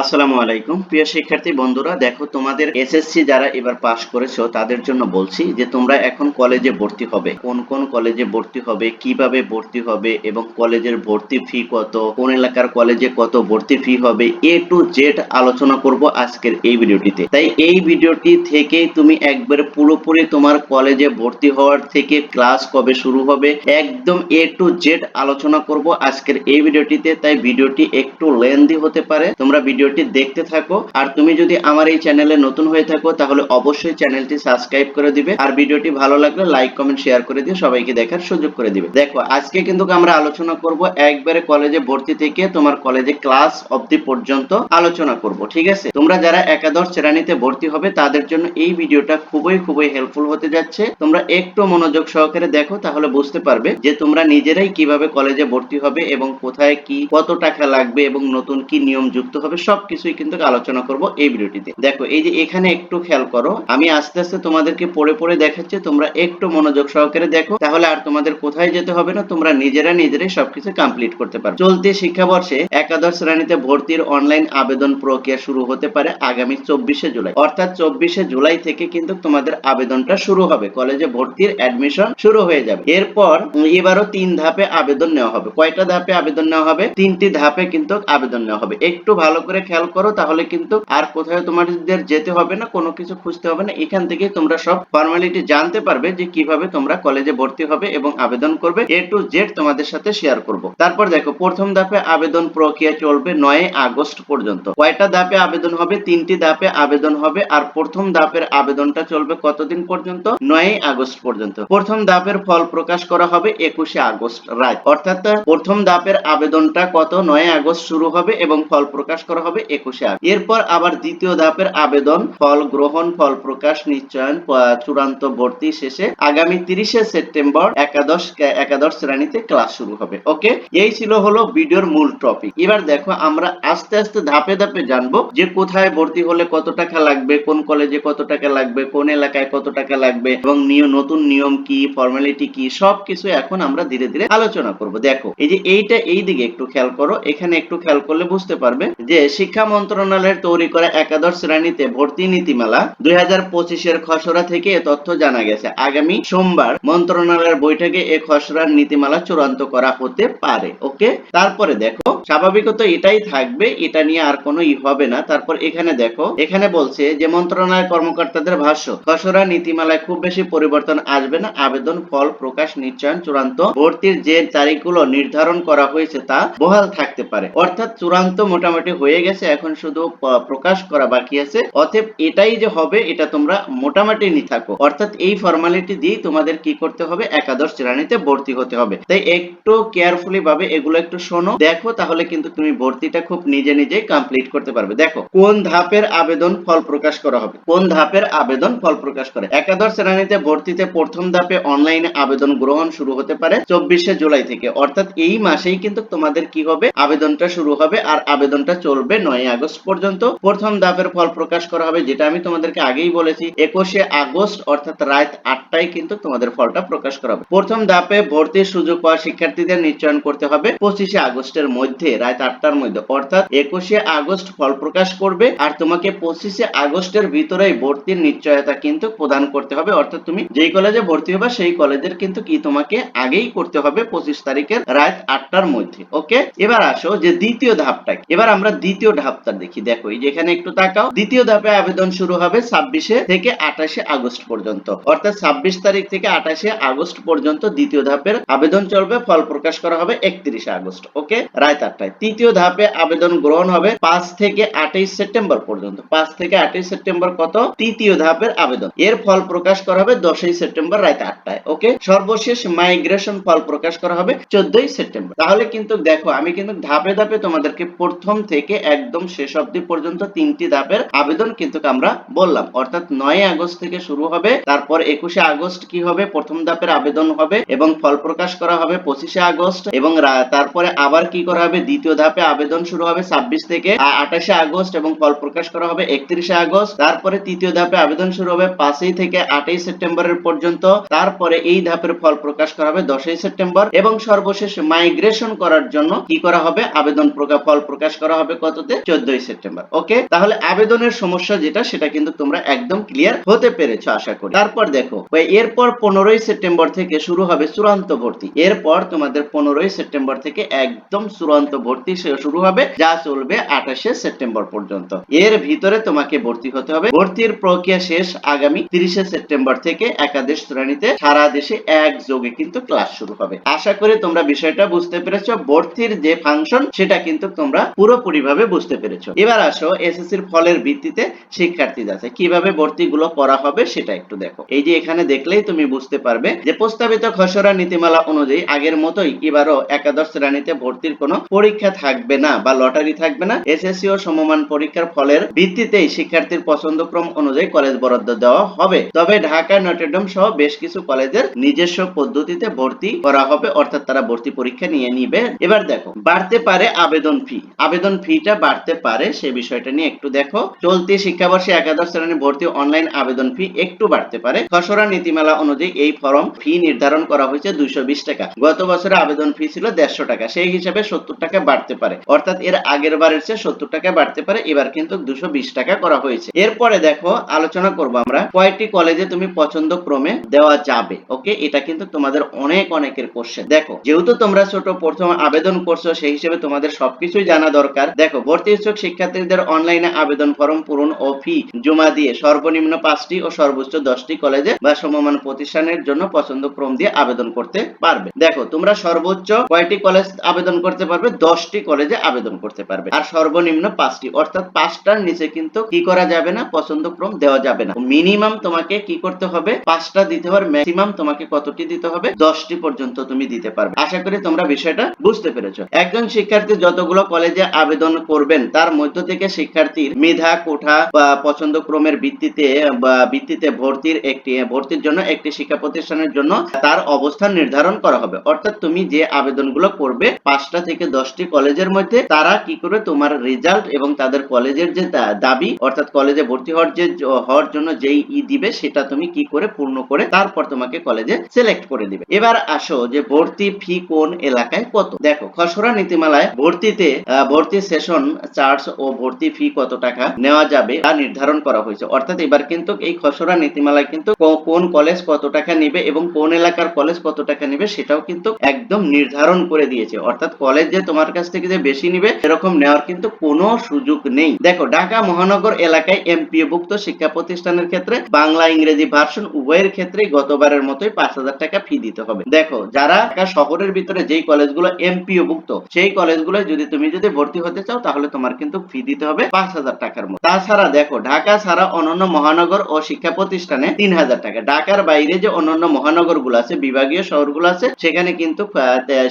আসসালামু আলাইকুম। প্রিয় শিক্ষার্থী, বন্ধুরা, দেখো তোমাদের এসএসসি যারা এবার পাশ করেছ, তাদের জন্য বলছি যে তোমরা এখন কলেজে ভর্তি হবে। কোন কোন কলেজে ভর্তি হবে, কীভাবে ভর্তি হবে এবং কলেজের ভর্তি ফি কত, কোন এলাকার কলেজে কত ভর্তি ফি হবে এ টু জেড আলোচনা করব আজকের এই ভিডিওটিতে। তাই এই ভিডিওটি থেকেই তুমি একবার পুরোপুরি তোমার কলেজে ভর্তি হওয়ার থেকে ক্লাস কবে শুরু হবে, একদম এ টু জেড আলোচনা করব আজকের এই ভিডিওটিতে। তাই ভিডিওটি একটু লেন্দি হতে পারে। তোমরা ভিডিওটি দেখতে থাকো। আর তুমি যদি আমার এই চ্যানেলে নতুন হয়ে থাকো, তাহলে অবশ্যই চ্যানেলটি সাবস্ক্রাইব করে দিবে। আর ভিডিওটি ভালো লাগলে লাইক, কমেন্ট, শেয়ার করে দিয়ে সবাইকে দেখার সুযোগ করে দিবে। দেখো, আজকে কিন্তু আমরা আলোচনা করব একবারে কলেজে ভর্তি থেকে তোমার কলেজে ক্লাস অবধি পর্যন্ত আলোচনা করব, ঠিক আছে? তোমরা যারা একাদশ শ্রেণীতে ভর্তি হবে, তাদের জন্য এই ভিডিওটা খুবই খুবই হেল্পফুল হতে যাচ্ছে। তোমরা একটু মনোযোগ সহকারে দেখো, তাহলে বুঝতে পারবে যে তোমরা নিজেরাই কীভাবে কলেজে ভর্তি হবে এবং কোথায় কি, কত টাকা লাগবে এবং নতুন কি নিয়ম যুক্ত হবে সবকিছুই কিন্তু আলোচনা করব এই ভিডিওটিতে। দেখো, এই যে এখানে একটু খেয়াল করো, আমি আস্তে আস্তে তোমাদেরকে পড়ে পড়ে দেখাচ্ছি, তোমরা একটু মনোযোগ সহকারে দেখো, তাহলে আর তোমাদের কোথায় যেতে হবে না, তোমরা নিজেরা নিজেরাই সবকিছু কমপ্লিট করতে পারবে। চলতি শিক্ষাবর্ষে একাদশ শ্রেণীতে ভর্তির অনলাইন আবেদন প্রক্রিয়া শুরু হতে পারে আগামী চব্বিশে জুলাই। অর্থাৎ চব্বিশে জুলাই থেকে কিন্তু তোমাদের আবেদনটা শুরু হবে, কলেজে ভর্তির অ্যাডমিশন শুরু হয়ে যাবে। এরপর এবারও তিন ধাপে আবেদন নেওয়া হবে। কয়টা ধাপে আবেদন নেওয়া হবে? তিনটি ধাপে কিন্তু আবেদন নেওয়া হবে। একটু ভালো করে খেয়াল করো, তাহলে কিন্তু আর কোথাও তোমাদের যেতে হবে না, কোনো কিছু খুঁজতে হবে না। এখান থেকে তোমরা সব ফর্মালিটি জানতে পারবে যে কীভাবে তোমরা কলেজে ভর্তি হবে এবং আবেদন করবে। এ টু জেড তোমাদের সাথে শেয়ার করব। তারপর দেখো, প্রথম ধাপে আবেদন প্রক্রিয়া চলবে নয় আগস্ট পর্যন্ত। কয়টা ধাপে আবেদন হবে? তিনটি ধাপে আবেদন হবে। আর প্রথম ধাপের আবেদনটা চলবে কতদিন পর্যন্ত? নয় আগস্ট পর্যন্ত। প্রথম ধাপের ফল প্রকাশ করা হবে একুশে আগস্ট রাত অর্থাৎ প্রথম ধাপের আবেদনটা কত? নয় আগস্ট শুরু হবে এবং ফল প্রকাশ করা হবে একুশে আগস্ট এরপর আবার দ্বিতীয় ধাপের আবেদন, ফল গ্রহণ, ফল প্রকাশ, নিশ্চয়ন চূড়ান্ত ভর্তি শেষে আগামী তিরিশে সেপ্টেম্বর একাদশ একাদশ শ্রেণীতে ক্লাস শুরু হবে। ওকে? এই ছিল হলো ভিডিওর মূল টপিক। এবার দেখো আমরা আস্তে আস্তে ধাপে ধাপে জানব যে কোথায় ভর্তি হলে কত টাকা লাগবে, কোন কলেজে কত টাকা লাগবে, কোন এলাকায় কত টাকা লাগবে এবং নিয়- নতুন নিয়ম কি, ফর্মালিটি কি, সবকিছু এখন আমরা ধীরে ধীরে আলোচনা করব। দেখো, এই যে এইটা এই দিকে একটু খেয়াল করো। এখানে একটু খেয়াল করলে বুঝতে পারবে যে শিক্ষা মন্ত্রণালয়ের তৈরি করা একাদশ শ্রেণীতে ভর্তি নীতিমালা দুই হাজার পঁচিশের খসড়া থেকে এ তথ্য জানা গেছে। আগামী সোমবার মন্ত্রণালয়ের বৈঠকে এ খসড়ার নীতিমালা চূড়ান্ত করা হতে পারে। ওকে? তারপরে দেখো। স্বাভাবিকত এটাই থাকবে, এটা নিয়ে আর কোনো ই হবে না। তারপর এখানে দেখো, এখানে বলছে যে মন্ত্রণালয়ের কর্মকর্তাদের ভাষ্য খসড়া নীতিমালায় খুব বেশি পরিবর্তন আসবে না, আবেদন, ফল, প্রকাশ, নিশ্চয়ন, চূড়ান্ত ভর্তির যে তারিখগুলো নির্ধারণ করা হয়েছে তা বহাল থাকতে পারে। অর্থাৎ চূড়ান্ত মোটামুটি হয়ে গেছে, এখন শুধু প্রকাশ করা বাকি আছে। অতএব এটাই যে হবে, এটা তোমরা মোটামুটি নি থাকো। অর্থাৎ এই ফর্মালিটি দিয়ে তোমাদের কি করতে হবে, একাদশ শ্রেণীতে ভর্তি হতে হবে। তাই একটু কেয়ারফুলি ভাবে এগুলো একটু শোনো। দেখো তাহলে কিন্তু তুমি ভর্তিটা খুব নিজে নিজেই কমপ্লিট করতে পারবে। দেখো, কোন ধাপের আবেদন ফল প্রকাশ করা হবে? কোন ধাপের আবেদন ফল প্রকাশ করে? একাদশ শ্রেণীতে ভর্তিতে প্রথম ধাপে অনলাইনে আবেদন গ্রহণ শুরু হতে পারে চব্বিশে জুলাই থেকে। অর্থাৎ এই মাসেই কিন্তু তোমাদের কি হবে? আবেদনটা শুরু হবে আর আবেদনটা চলবে নয় আগস্ট পর্যন্ত। প্রথম ধাপের ফল প্রকাশ করা হবে, যেটা আমি তোমাদেরকে আগেই বলেছি, একুশে আগস্ট, অর্থাৎ রাত আটটায় কিন্তু তোমাদের ফলটা প্রকাশ করা হবে। প্রথম ধাপে ভর্তির সুযোগ পাওয়া শিক্ষার্থীদের নিশ্চয়ন করতে হবে। পঁচিশে আগস্টের মধ্যে রাত আটটার মধ্যে। অর্থাৎ একুশে আগস্ট ফল প্রকাশ করবে আর তোমাকে পঁচিশে আগস্টের ভিতরেই ভর্তির নিশ্চয়তা কিন্তু প্রদান করতে হবে। অর্থাৎ তুমি যেই কলেজে ভর্তি হবে, সেই কলেজের কিন্তু কি তোমাকে আগেই করতে হবে পঁচিশ তারিখের রাত আটটার মধ্যে। ওকে? এবার আসো যে দ্বিতীয় ধাপটা এবার আমরা দ্বিতীয় ধাপটা দেখি। দেখো যেখানে একটু তাকাও। দ্বিতীয় ধাপে আবেদন শুরু হবে ছাব্বিশে থেকে আঠাশে আগস্ট পর্যন্ত। অর্থাৎ ছাব্বিশ তারিখ থেকে আঠাশে আগস্ট পর্যন্ত দ্বিতীয় ধাপের আবেদন চলবে। ফল প্রকাশ করা হবে একত্রিশে আগস্ট। ওকে? রাত আটটায় তৃতীয় ধাপে আবেদন গ্রহণ হবে পাঁচ থেকে আঠাইশ সেপ্টেম্বর পর্যন্ত। পাঁচ থেকে আঠাইশ সেপ্টেম্বর কত? তৃতীয় ধাপের আবেদন। এর ফল প্রকাশ করা হবে দশই সেপ্টেম্বর রাত আটটায়, ওকে? সর্বশেষ মাইগ্রেশন ফল প্রকাশ করা হবে চোদ্দই সেপ্টেম্বর। তাহলে কিন্তু দেখো, আমি কিন্তু ধাপে ধাপে তোমাদেরকে প্রথম থেকে একদম শেষ অবধি পর্যন্ত তিনটি ধাপের আবেদন কিন্তু আমরা বললাম। অর্থাৎ নয় আগস্ট থেকে শুরু হবে, তারপর একুশে আগস্ট কি হবে? প্রথম ধাপের আবেদন হবে এবং ফল প্রকাশ করা হবে পঁচিশে আগস্ট এবং তারপরে আবার কি করা হবে? দ্বিতীয় ধাপে আবেদন শুরু হবে ছাব্বিশ থেকে আঠাশে আগস্ট এবং ফল প্রকাশ করা হবে একত্রিশে আগস্ট। তারপরে তৃতীয় ধাপে আবেদন শুরু হবে পাঁচই থেকে আটই সেপ্টেম্বরের পর্যন্ত। তারপরে এই ধাপের ফল প্রকাশ করা হবে দশই সেপ্টেম্বর এবং সর্বশেষ মাইগ্রেশন করার জন্য কি করা হবে? আবেদন ফল প্রকাশ করা হবে কত বলতে চোদ্দই সেপ্টেম্বর। ওকে? তাহলে আবেদনের সমস্যা যেটা, সেটা কিন্তু তোমরা একদম ক্লিয়ার হতে পেরেছ, আশা করি। তারপর দেখো এরপর পনেরোই সেপ্টেম্বর থেকে শুরু হবে চূড়ান্ত ভর্তি। এরপর তোমাদের পনেরোই সেপ্টেম্বর থেকে একদম চূড়ান্ত ভর্তি শে- শুরু হবে, যা চলবে আঠাশে সেপ্টেম্বর পর্যন্ত। এর ভিতরে তোমাকে ভর্তি হতে হবে। ভর্তির প্রক্রিয়া শেষ আগামী তিরিশে সেপ্টেম্বর থেকে একাদশ শ্রেণীতে সারা দেশে একযোগে কিন্তু ক্লাস শুরু হবে। আশা করি তোমরা বিষয়টা বুঝতে পেরেছ। ভর্তির যে ফাংশন, সেটা কিন্তু তোমরা পুরোপুরি ভাবে বুঝতে পেরেছ। এবার আসো এসএসসির ফলের ভিত্তিতে শিক্ষার্থী যাচ্ছে কীভাবে ভর্তিগুলো করা হবে সেটা একটু দেখো। এই যে এখানে দেখলেই তুমি বুঝতে পারবে যে প্রস্তাবিত খসড়া নীতিমালা অনুযায়ী আগের মতোই এবারও একাদশ শ্রেণীতে ভর্তির কোনো পরীক্ষা থাকবে না বা লটারি থাকবে না, এসএসসি ও সমমান পরীক্ষার ফলের ভিত্তিতেই শিক্ষার্থীর পছন্দক্রম অনুযায়ী কলেজ বরাদ্দ দেওয়া হবে। তবে ঢাকা, নটরডেম সহ বেশ কিছু কলেজের নিজস্ব পদ্ধতিতে ভর্তি করা হবে, অর্থাৎ তারা ভর্তি পরীক্ষা নিয়ে নিবে। এবার দেখো, বাড়তে পারে আবেদন ফি। আবেদন ফিটা বাড়তে পারে, সে বিষয়টা নিয়ে একটু দেখো। চলতি শিক্ষাবর্ষে একাদশ শ্রেণি ভর্তি অনলাইন আবেদন ফি একটু বাড়তে পারে। খসড়া নীতিমালা অনুযায়ী এই ফর্ম ফি নির্ধারণ করা হয়েছে দুইশো বিশ টাকা। গত বছরে আবেদন ফি ছিল দেড়শো টাকা, সেই হিসাবে সত্তর টাকা বাড়তে পারে। অর্থাৎ এর আগের বারের চেয়ে সত্তর টাকা বাড়তে পারে, এবার কিন্তু দুশো টাকা করা হয়েছে। এরপরে দেখো, আলোচনা করব আমরা, কয়টি কলেজে তুমি পছন্দ ক্রমে দেওয়া যাবে? ওকে এটা কিন্তু তোমাদের অনেক অনেকের কোশ্চেন দেখো, যেহেতু তোমরা ছোট, প্রথম আবেদন করছ, সেই হিসেবে তোমাদের সবকিছুই জানা দরকার। দেখো ভর্তি ইচ্ছুক শিক্ষার্থীদের অনলাইনে আবেদন ফর্ম পূরণ ও ফি জমা দিয়ে সর্বনিম্ন পাঁচটি ও সর্বোচ্চ দশটি কলেজে বা সমমান প্রতিষ্ঠানের জন্য পছন্দ ক্রম দিয়ে আবেদন করতে পারবে। দেখো, তোমরা সর্বোচ্চ কয়টি কলেজ আবেদন করতে পারবে? দশটি কলেজে আবেদন করতে পারবে। আর সর্বনিম্ন পাঁচটি। অর্থাৎ পাঁচটার নিচে কিন্তু কি করা যাবে না পছন্দ ক্রম দেওয়া যাবে না। মিনিমাম তোমাকে কি করতে হবে? পাঁচটা দিতে হবে, ম্যাক্সিমাম তোমাকে কতটি দিতে হবে? দশটি পর্যন্ত তুমি দিতে পারবে। আশা করি তোমরা বিষয়টা বুঝতে পেরেছ। একজন শিক্ষার্থী যতগুলো কলেজে আবেদন করবেন, তার মধ্য থেকে শিক্ষার্থীর মেধা, কোঠা বা পছন্দ ক্রমের ভিত্তিতে বা ভিত্তিতে ভর্তির একটি, ভর্তির জন্য একটি শিক্ষা প্রতিষ্ঠানের জন্য তার অবস্থান নির্ধারণ করা হবে। অর্থাৎ তুমি যে আবেদনগুলো করবে, পাঁচটা থেকে দশটি কলেজের মধ্যে তারা কি করবে তোমার রেজাল্ট এবং তাদের কলেজের যে দাবি, অর্থাৎ কলেজে ভর্তি হওয়ার যে হওয়ার জন্য যেই ই দিবে, সেটা তুমি কি করে পূর্ণ করে তারপর তোমাকে কলেজে সিলেক্ট করে দিবে। এবার আসো যে ভর্তি ফি কোন এলাকায় কত? দেখো, খসড়া নীতিমালায় ভর্তিতে ভর্তি সেশন চার্জ ও ভর্তি ফি কত টাকা নেওয়া যাবে তা নির্ধারণ করা হয়েছে। অর্থাৎ এবার কিন্তু এই খসড়া নীতিমালায় কিন্তু কোন কলেজ কত টাকা নেবে এবং কোন এলাকার কলেজ কত টাকা নেবে, সেটাও কিন্তু একদম নির্ধারণ করে দিয়েছে। অর্থাৎ কলেজ যে তোমার কাছ থেকে যে বেশি নিবে এরকম নেওয়ার কিন্তু কোনো সুযোগ নেই। দেখো, ঢাকা মহানগর এলাকায় এমপিও ভুক্ত শিক্ষা প্রতিষ্ঠানের ক্ষেত্রে বাংলা ইংরেজি ভার্সন উভয়ের ক্ষেত্রেই গতবারের মতোই পাঁচ হাজার টাকা ফি দিতে হবে। দেখো, যারা ঢাকা শহরের ভিতরে যেই কলেজগুলো এমপিও ভুক্ত সেই কলেজগুলো যদি তুমি যদি ভর্তি হতে চাও, তাহলে তোমার কিন্তু ফি দিতে হবে পাঁচ হাজার টাকার মতো। তাছাড়া দেখো, ঢাকা ছাড়া অন্যান্য মহানগর ও শিক্ষা প্রতিষ্ঠানে তিন হাজার টাকা। ঢাকার বাইরে যে অন্যান্য মহানগরগুলো আছে, বিভাগীয় শহরগুলো আছে, সেখানে কিন্তু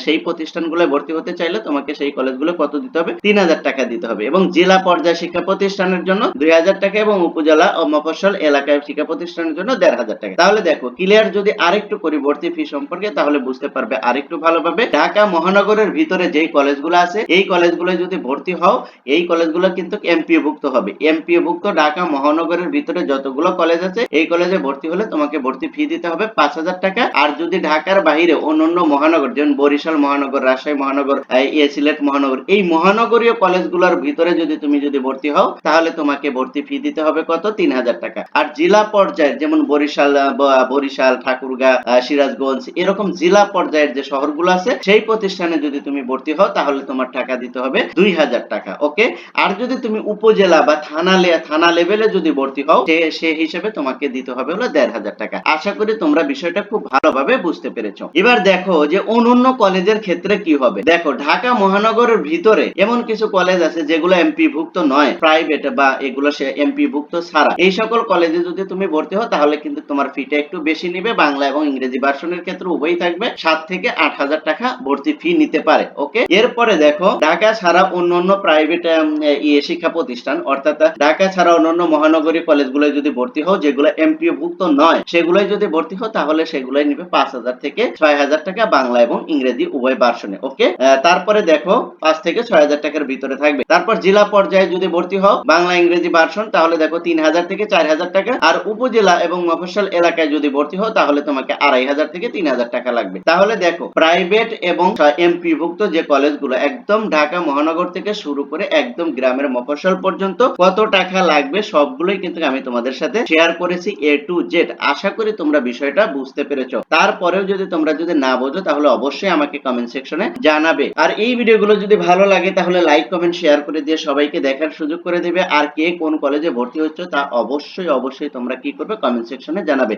সেই প্রতিষ্ঠানগুলো ভর্তি হতে চাইলে তোমাকে সেই কলেজগুলো কত দিতে হবে? তিন হাজার টাকা দিতে হবে। এবং জেলা পর্যায়ে শিক্ষা প্রতিষ্ঠানের জন্য দুই হাজার টাকা এবং উপজেলা ও মফস্বল এলাকায় শিক্ষা প্রতিষ্ঠানের জন্য দেড় হাজার টাকা। তাহলে দেখো ক্লিয়ার যদি আরেকটু করি ফি সম্পর্কে, তাহলে বুঝতে পারবে আরেকটু ভালোভাবে। ঢাকা মহানগরের ভিতরে যেই কলেজগুলো আছে, এই কলেজগুলো যদি ভর্তি হও, এই কলেজগুলো কিন্তু এমপিও ভুক্ত হবে। এমপিও ভুক্ত ঢাকা মহানগরের ভিতরে যতগুলো কলেজ আছে, এই কলেজে ভর্তি হলে তোমাকে ভর্তি ফি দিতে হবে পাঁচ হাজার টাকা। আর যদি ঢাকার বাইরে অন্যান্য মহানগর, যেমন বরিশাল মহানগর, রাজশাহী মহানগর এ সিলেট মহানগর। এই মহানগরীয় কলেজগুলোর ভিতরে যদি তুমি যদি ভর্তি হও, তাহলে তোমাকে ভর্তি ফি দিতে হবে কত? তিন হাজার টাকা। আর জেলা পর্যায়ের যেমন বরিশাল বরিশাল, ঠাকুরগাঁ সিরাজগঞ্জ, এরকম জেলা পর্যায়ের যে শহরগুলো আছে, সেই প্রতিষ্ঠানে যদি তুমি ভর্তি হও, তাহলে তোমার টাকা দিতে হবে দুই হাজার টাকা, ওকে? আর যদি তুমি উপজেলা বা থানা থানা লেভেলে যদি ভর্তি হও, সে হিসেবে তোমাকে দিতে হবে হলো দেড় হাজার টাকা। আশা করি তোমরা বিষয়টা খুব ভালোভাবে বুঝতে পেরেছ। এবার দেখো যে অন্যান্য কলেজের ক্ষেত্রে কি হবে? দেখো, ঢাকা মহানগরের ভিতরে এমন কিছু কলেজ আছে যেগুলো এমপি ভুক্ত নয় প্রাইভেট বা এগুলো সে এমপি ভুক্ত ছাড়া। এই সকল কলেজে যদি তুমি ভর্তি হও, তাহলে কিন্তু তোমার ফিটা একটু বেশি নিবে, বাংলা এবং ইংরেজি ভার্সনের ক্ষেত্রে উভয়ই থাকবে। সাত থেকে আট হাজার টাকা ভর্তি ফি নিতে পারে ওকে এরপরে দেখো, ঢাকা ছাড়া অন্যান্য প্রাইভেট ইয়ে শিক্ষা প্রতিষ্ঠান, অর্থাৎ ঢাকা ছাড়া অন্যান্য মহানগরী কলেজগুলো যদি ভর্তি হও, যেগুলো এমপিও ভুক্ত নয় সেগুলোই যদি ভর্তি হও, তাহলে সেগুলোই নিবে পাঁচ হাজার থেকে ছয় হাজার টাকা বাংলা এবং ইংরেজি উভয় ভার্সনে ওকে তারপরে দেখো পাঁচ থেকে ছয় হাজার টাকার ভিতরে থাকবে। তারপর জেলা পর্যায়ে যদি ভর্তি হও বাংলা ইংরেজি ভার্সন তাহলে দেখো তিন হাজার থেকে চার হাজার টাকা। আর উপজেলা এবং মফস্বল এলাকায় যদি ভর্তি হও, তাহলে তোমাকে আড়াই হাজার থেকে তিন হাজার টাকা লাগবে। তাহলে দেখো প্রাইভেট এবং এমপি ভুক্ত যে কলেজগুলো, একদম ঢাকা মহানগর থেকে শুরু করে একদম গ্রামের মফস্বল পর্যন্ত কত টাকা লাগবে সবগুলোই কিন্তু আমি তোমাদের সাথে শেয়ার করেছি এ টু জেড আশা করি তোমরা বিষয়টা বুঝতে পেরেছ। তারপরেও যদি তোমরা যদি না বোঝো, তাহলে অবশ্যই আমাকে কমেন্ট সেকশনে জানাবে। আর এই ভিডিওগুলো যদি ভালো লাগে, তাহলে লাইক কমেন্ট শেয়ার করে দিয়ে সবাইকে দেখার সুযোগ করে দেবে। আর কে কোন কলেজে ভর্তি হচ্ছে তা অবশ্যই অবশ্যই তোমরা কি করবে? কমেন্ট সেকশনে জানাবে।